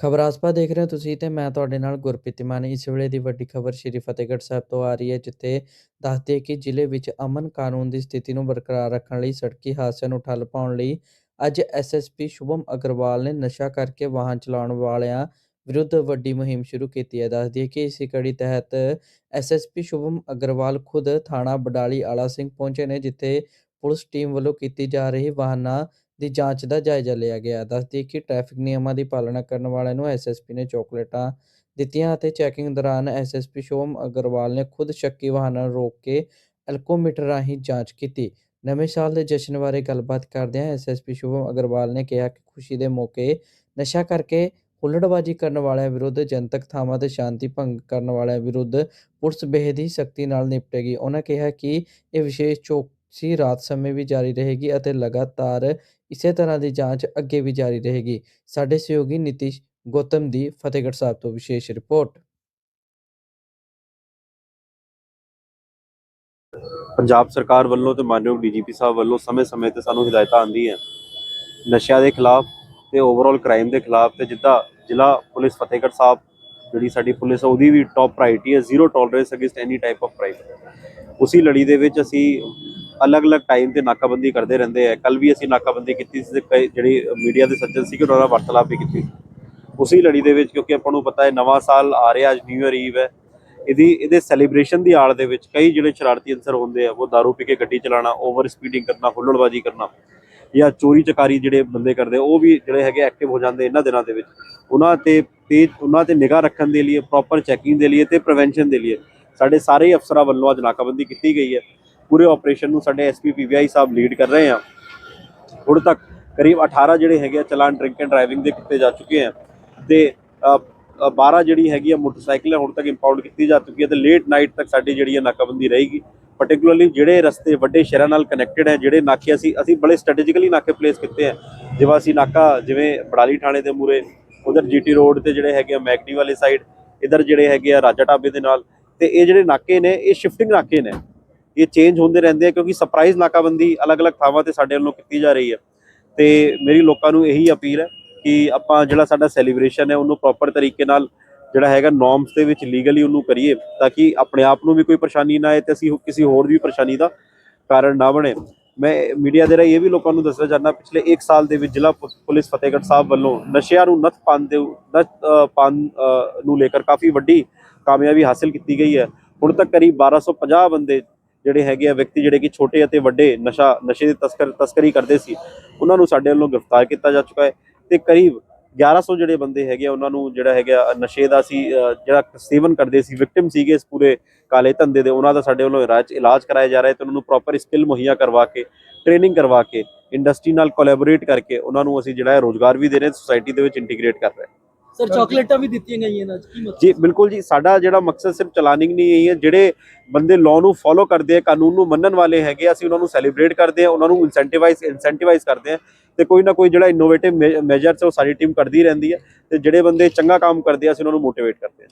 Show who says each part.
Speaker 1: ਖਬਰ ਆਸਪਾ ਦੇਖ ਰਹੇ ਹੋ ਤੁਸੀਂ ਤੇ ਮੈਂ ਤੁਹਾਡੇ ਨਾਲ ਗੁਰਪ੍ਰੀਤ ਮਾਨੀ। ਇਸ ਵੇਲੇ ਦੀ ਵੱਡੀ ਖਬਰ ਸ਼੍ਰੀ ਫਤਿਹਗੜ੍ਹ ਸਾਹਿਬ ਤੋਂ ਆ ਰਹੀ ਹੈ, ਜਿੱਥੇ ਦੱਸਦੇ ਕਿ ਜ਼ਿਲ੍ਹੇ ਵਿੱਚ ਅਮਨ ਕਾਨੂੰਨ ਦੀ ਸਥਿਤੀ ਨੂੰ ਬਰਕਰਾਰ ਰੱਖਣ ਲਈ ਸੜਕੀ ਹਾਦਸਿਆਂ ਨੂੰ ਠੱਲ ਪਾਉਣ ਲਈ ਅੱਜ ਐਸਐਸਪੀ ਸ਼ੁਭਮ ਅਗਰਵਾਲ ਨੇ ਨਸ਼ਾ ਕਰਕੇ ਵਾਹਨ ਚਲਾਉਣ ਵਾਲਿਆਂ ਵਿਰੁੱਧ ਵੱਡੀ ਮੁਹਿੰਮ ਸ਼ੁਰੂ ਕੀਤੀ ਹੈ। ਦੱਸਦੀ ਹੈ ਕਿ ਇਸ ਕੜੀ ਤਹਿਤ ਐਸਐਸਪੀ ਸ਼ੁਭਮ ਅਗਰਵਾਲ ਖੁਦ ਥਾਣਾ ਬਡਾਲੀ ਆਲਾ ਸਿੰਘ ਪਹੁੰਚੇ ਨੇ, ਜਿੱਥੇ ਪੁਲਿਸ ਟੀਮ ਵੱਲੋਂ ਕੀਤੀ ਜਾ ਰਹੀ ਵਾਹਨਾਂ ਦੀ ਜਾਂਚ ਦਾ ਜਾਇਜ਼ਾ ਲਿਆ ਗਿਆ। ਦੱਸਦੀ ਕਿ ਟ੍ਰੈਫਿਕ ਨਿਯਮਾਂ ਦੀ ਪਾਲਣਾ ਕਰਨ ਵਾਲਿਆਂ ਨੂੰ ਐਸਐਸਪੀ ਨੇ ਚੋਕਲੇਟਾਂ ਦਿੱਤੀਆਂ ਅਤੇ ਚੈਕਿੰਗ ਦੌਰਾਨ ਐਸਐਸਪੀ ਸ਼ੋਮ ਅਗਰਵਾਲ ਨੇ ਖੁਦ ਸ਼ੱਕੀ ਵਾਹਨਾਂ ਨੂੰ ਰੋਕ ਕੇ ਐਲਕੋਮੀਟਰ ਰਾਹੀਂ ਜਾਂਚ ਕੀਤੀ। ਨਵੇਂ ਸਾਲ ਦੇ ਜਸ਼ਨ ਬਾਰੇ ਗੱਲਬਾਤ ਕਰਦਿਆਂ ਐਸਐਸਪੀ ਸ਼ੁਭਮ ਅਗਰਵਾਲ ਨੇ ਕਿਹਾ ਕਿ ਖੁਸ਼ੀ ਦੇ ਮੌਕੇ ਨਸ਼ਾ ਕਰਕੇ ਹੁੱਲੜਬਾਜ਼ੀ ਕਰਨ ਵਾਲਿਆਂ ਵਿਰੁੱਧ, ਜਨਤਕ ਥਾਵਾਂ ਤੇ ਸ਼ਾਂਤੀ ਭੰਗ ਕਰਨ ਵਾਲਿਆਂ ਵਿਰੁੱਧ ਪੁਲਿਸ ਬੇਹਦੀ ਸਖਤੀ ਨਾਲ ਨਿਪਟੇਗੀ। ਉਹਨਾਂ ਕਿਹਾ ਕਿ ਇਹ ਵਿਸ਼ੇਸ਼ ਚੌਕਸੀ ਰਾਤ ਸਮੇਂ ਵੀ ਜਾਰੀ ਰਹੇਗੀ ਅਤੇ ਲਗਾਤਾਰ ਇਸੇ ਤਰ੍ਹਾਂ ਦੀ ਜਾਂਚ ਅੱਗੇ ਵੀ ਜਾਰੀ ਰਹੇਗੀ। ਸਾਡੇ ਸਹਿਯੋਗੀ ਨਿਤਿਸ਼ ਗੌਤਮ ਦੀ ਫਤਿਹਗੜ੍ਹ ਸਾਹਿਬ ਤੋਂ ਵਿਸ਼ੇਸ਼ ਰਿਪੋਰਟ।
Speaker 2: ਪੰਜਾਬ ਸਰਕਾਰ ਵੱਲੋਂ ਤੇ ਮਾਨਯੋਗ ਡੀਜੀਪੀ ਸਾਹਿਬ ਵੱਲੋਂ ਸਮੇਂ-ਸਮੇਂ ਤੇ ਸਾਨੂੰ ਹਦਾਇਤਾਂ ਆਉਂਦੀਆਂ। ਨਸ਼ਿਆਂ ਦੇ ਖਿਲਾਫ ਤੇ ਓਵਰਆਲ ਕ੍ਰਾਈਮ ਦੇ ਖਿਲਾਫ ਤੇ ਜਿੱਦਾਂ ਜ਼ਿਲ੍ਹਾ ਪੁਲਿਸ ਫਤਿਹਗੜ੍ਹ ਸਾਹਿਬ ਜਿਹੜੀ ਸਾਡੀ ਪੁਲਿਸ ਆ, ਉਹਦੀ ਵੀ ਟੌਪ ਪ੍ਰਾਇੋਰਟੀ ਹੈ zero tolerance against any type of crime ਉਸੀ ਲੜੀ ਦੇ ਵਿੱਚ ਅਸੀਂ ਅਲੱਗ-ਅਲੱਗ ਟਾਈਮ ਤੇ ਨਾਕਾਬੰਦੀ ਕਰਦੇ ਰਹਿੰਦੇ ਆ। ਕੱਲ ਵੀ ਅਸੀਂ ਨਾਕਾਬੰਦੀ ਕੀਤੀ ਸੀ ਤੇ ਕਈ ਜਿਹੜੀ ਮੀਡੀਆ ਦੇ ਸੱਜਣ ਸੀਗੇ, ਉਹਨਾਂ ਨਾਲ ਵਾਰਤਾਲਾਪ ਵੀ ਕੀਤੀ ਉਸੀ ਲੜੀ ਦੇ ਵਿੱਚ, ਕਿਉਂਕਿ ਆਪਾਂ ਨੂੰ ਪਤਾ ਹੈ, ਨਵਾਂ ਸਾਲ ਆ ਰਿਹਾ, ਅੱਜ ਨਿਊ ਇਅਰ ਈਵ ਹੈ। ਇਹਦੀ, ਇਹਦੇ ਸੈਲੀਬ੍ਰੇਸ਼ਨ ਦੀ ਆੜ ਦੇ ਵਿੱਚ ਕਈ ਜਿਹੜੇ ਸ਼ਰਾਰਤੀ ਅੰਸਰ ਹੁੰਦੇ ਆ, ਉਹ दारू ਪੀ ਕੇ ਗੱਡੀ ਚਲਾਉਣਾ ਓਵਰ ਸਪੀਡਿੰਗ ਕਰਨਾ, ਹੁੱਲੜਬਾਜ਼ੀ ਕਰਨਾ ਜਾਂ ਚੋਰੀ ਚਕਾਰੀ ਜਿਹੜੇ ਬੰਦੇ ਕਰਦੇ, ਉਹ ਵੀ ਜਿਹੜੇ ਹੈਗੇ ਐਕਟਿਵ ਹੋ ਜਾਂਦੇ ਇਹਨਾਂ ਦਿਨਾਂ ਦੇ ਵਿੱਚ। ਉਹਨਾਂ ਤੇ ਤੇਜ਼, ਉਹਨਾਂ ਤੇ ਨਿਗਾਹ ਰੱਖਣ ਦੇ ਲਈ ਪ੍ਰੋਪਰ ਚੈਕਿੰਗ ਦੇ ਲਈ ਤੇ ਪ੍ਰੀਵੈਂਸ਼ਨ ਦੇ ਲਈ ਸਾਡੇ ਸਾਰੇ ਅਫਸਰਾਂ ਵੱਲੋਂ ਅੱਜ ਨਾਕਾਬੰਦੀ ਕੀਤੀ ਗਈ ਹੈ। ਪੂਰੇ ਆਪਰੇਸ਼ਨ ਨੂੰ ਸਾਡੇ ਐਸਪੀ ਪੀਵੀਆਈ ਸਾਹਿਬ ਲੀਡ ਕਰ ਰਹੇ ਆ। ਹੁਣ ਤੱਕ ਕਰੀਬ 18 ਜਿਹੜੇ ਹੈਗੇ ਆ ਚਲਾਨ ਡਰਿੰਕ ਐਂਡ ਡਰਾਈਵਿੰਗ ਦੇ ਕੀਤੇ ਜਾ ਚੁੱਕੇ ਆ। ਤੇ ਅ, 12 ਜਿਹੜੀ ਹੈਗੀ ਆ ਮੋਟਰਸਾਈਕਲ ਹੁਣ ਤੱਕ ਇੰਪਾਊਂਡ ਕੀਤੀ ਜਾ ਚੁੱਕੀ ਹੈ ਤੇ ਲੇਟ ਨਾਈਟ ਤੱਕ ਸਾਡੀ ਜਿਹੜੀ ਹੈ ਨਾਕਾਬੰਦੀ ਰਹੇਗੀ। ਪਾਰਟਿਕੂਲਰਲੀ ਜਿਹੜੇ ਰਸਤੇ ਵੱਡੇ ਸ਼ਹਿਰਾਂ ਨਾਲ ਕਨੈਕਟਡ ਹੈ ਜਿਹੜੇ ਨਾਕੇ ਅਸੀਂ ਅਸੀਂ ਬੜੇ ਸਟ੍ਰੈਟੇਜਿਕਲੀ ਨਾਕੇ ਪਲੇਸ ਕੀਤੇ ਆ। ਜਿਵੇਂ ਅਸੀਂ ਨਾਕਾ ਜਿਵੇਂ ਬੜਾਲੀ ਥਾਣੇ ਦੇ ਮੂਰੇ ਉਧਰ ਜੀਟੀ ਰੋਡ ਤੇ ਜਿਹੜੇ ਹੈਗੇ ਆ ਮੈਕਡੀ ਵਾਲੇ ਸਾਈਡ ਇਧਰ ਜਿਹੜੇ ਹੈਗੇ ਆ ਰਾਜਾ ਢਾਬੇ ਦੇ ਨਾਲ ਤੇ ਇਹ ਜਿਹੜੇ ਨਾਕੇ ਨੇ ਇਹ ਸ਼ਿਫਟਿੰਗ ਨਾਕੇ ਨੇ। ਇਹ ਚੇਂਜ ਹੁੰਦੇ ਰਹਿੰਦੇ ਆ ਕਿਉਂਕਿ ਸਰਪ੍ਰਾਈਜ਼ ਨਾਕਾਬੰਦੀ ਅਲੱਗ-ਅਲੱਗ ਥਾਵਾਂ ਤੇ ਸਾਡੇ ਵੱਲੋਂ ਕੀਤੀ ਜਾ ਰਹੀ ਹੈ ਤੇ ਮੇਰੀ ਲੋਕਾਂ ਨੂੰ ਇਹੀ ਅਪੀਲ ਹੈ ਕਿ ਆਪਾਂ ਜਿਹੜਾ ਸਾਡਾ ਸੈਲੀਬ੍ਰੇਸ਼ਨ ਹੈ ਉਹਨੂੰ ਪ੍ਰੋਪਰ ਤਰੀਕੇ ਨਾਲ ਜਿਹੜਾ ਹੈਗਾ ਨੋਰਮਸ ਦੇ ਵਿੱਚ ਲੀਗਲੀ ਉਹਨੂੰ ਕਰੀਏ ਤਾਂ ਕਿ ਆਪਣੇ ਆਪ ਨੂੰ ਵੀ ਕੋਈ ਪਰੇਸ਼ਾਨੀ ਨਾ ਆਏ ਤੇ ਅਸੀਂ ਕਿਸੇ ਹੋਰ ਵੀ ਪਰੇਸ਼ਾਨੀ ਦਾ ਕਾਰਨ ਨਾ ਬਣੇ। ਮੈਂ ਮੀਡੀਆ ਦੇ ਰਾਹੀਂ ਇਹ ਵੀ ਲੋਕਾਂ ਨੂੰ ਦੱਸਣਾ ਚਾਹੁੰਦਾ ਪਿਛਲੇ 1 ਸਾਲ ਦੇ ਵਿੱਚ ਜ਼ਿਲ੍ਹਾ ਪੁ- ਪੁਲਿਸ ਫਤਿਹਗੜ੍ਹ ਸਾਹਿਬ ਵੱਲੋਂ ਨਸ਼ਿਆਂ ਨੂੰ ਨੱਥ ਪਾਉਣ ਦੇ ਨੱਥ ਅ, ਪਾਉਣ ਨੂੰ ਲੈ ਕੇ ਕਾਫੀ ਵੱਡੀ ਕਾਮਯਾਬੀ ਹਾਸਲ ਕੀਤੀ ਗਈ ਹੈ। ਹੁਣ ਤੱਕ ਕਰੀਬ 1250 ਬੰਦੇ ਜਿਹੜੇ ਹੈਗੇ ਆ ਵਿਅਕਤੀ ਜਿਹੜੇ ਕਿ ਛੋਟੇ ਅਤੇ ਵੱਡੇ ਨਸ਼ਾ, ਨਸ਼ੇ ਦੀ ਤਸਕਰ, ਤਸਕਰੀ ਕਰਦੇ ਸੀ, ਉਹਨਾਂ ਨੂੰ ਸਾਡੇ ਵੱਲੋਂ ਗ੍ਰਿਫਤਾਰ ਕੀਤਾ ਜਾ ਚੁੱਕਾ ਹੈ ਤੇ ਕਰੀਬ 1100 ਜਿਹੜੇ ਬੰਦੇ ਹੈਗੇ ਆ, ਉਹਨਾਂ ਨੂੰ ਜਿਹੜਾ ਹੈਗਾ ਨਸ਼ੇ ਦਾ ਸੀ ਜਿਹੜਾ ਸੇਵਨ ਕਰਦੇ ਸੀ ਵਿਕਟਿਮ ਸੀਗੇ ਇਸ ਪੂਰੇ ਕਾਲੇ ਧੰਦੇ ਦੇ, ਉਹਨਾਂ ਦਾ ਸਾਡੇ ਵੱਲੋਂ ਇਲਾਜ ਇਲਾਜ ਕਰਾਇਆ ਜਾ ਰਿਹਾ ਹੈ ਤੇ ਉਹਨਾਂ ਨੂੰ ਪ੍ਰੋਪਰ ਸਕਿੱਲ ਮੁਹੱਈਆ ਕਰਵਾ ਕੇ ਟ੍ਰੇਨਿੰਗ ਕਰਵਾ ਕੇ ਇੰਡਸਟਰੀ ਨਾਲ ਕੋਲੈਬੋਰੇਟ ਕਰਕੇ ਉਹਨਾਂ ਨੂੰ ਅਸੀਂ ਜਿਹੜਾ ਹੈ ਰੋਜ਼ਗਾਰ ਵੀ ਦੇ ਰਹੇ ਹਾਂ ਸੋਸਾਇਟੀ ਦੇ ਵਿੱਚ ਇੰਟੀਗ੍ਰੇਟ ਕਰ ਰਹੇ
Speaker 3: ਸਰ ਚਾਕਲੇਟਾਂ ਵੀ ਦਿੱਤੀਆਂ ਗਈਆਂ ਨੇ ਕੀ ਮਤਲਬ?
Speaker 2: ਜੀ ਬਿਲਕੁਲ ਜੀ ਸਾਡਾ ਜਿਹੜਾ ਮਕਸਦ ਸਿਰਫ ਚਲਾਨਿੰਗ ਨਹੀਂ ਹੈ ਜਿਹੜੇ ਬੰਦੇ ਲਾਅ ਨੂੰ ਫੋਲੋ ਕਰਦੇ ਆ ਕਾਨੂੰਨ ਨੂੰ ਮੰਨਣ ਵਾਲੇ ਹੈਗੇ ਅਸੀਂ ਉਹਨਾਂ ਨੂੰ ਸੈਲੀਬ੍ਰੇਟ ਕਰਦੇ ਆ ਉਹਨਾਂ ਨੂੰ ਇਨਸੈਂਟੀਵਾਈਜ਼ ਇਨਸੈਂਟੀਵਾਈਜ਼ ਕਰਦੇ ਆ ਤੇ ਕੋਈ ਨਾ ਕੋਈ ਜਿਹੜਾ ਇਨੋਵੇਟਿਵ ਮੈਜਰਸ ਉਹ ਸਾਡੀ ਟੀਮ ਕਰਦੀ ਰਹਿੰਦੀ ਹੈ ਤੇ ਜਿਹੜੇ ਬੰਦੇ ਚੰਗਾ ਕੰਮ ਕਰਦੇ ਆ ਅਸੀਂ ਉਹਨਾਂ ਨੂੰ ਮੋਟੀਵੇਟ ਕਰਦੇ ਆ।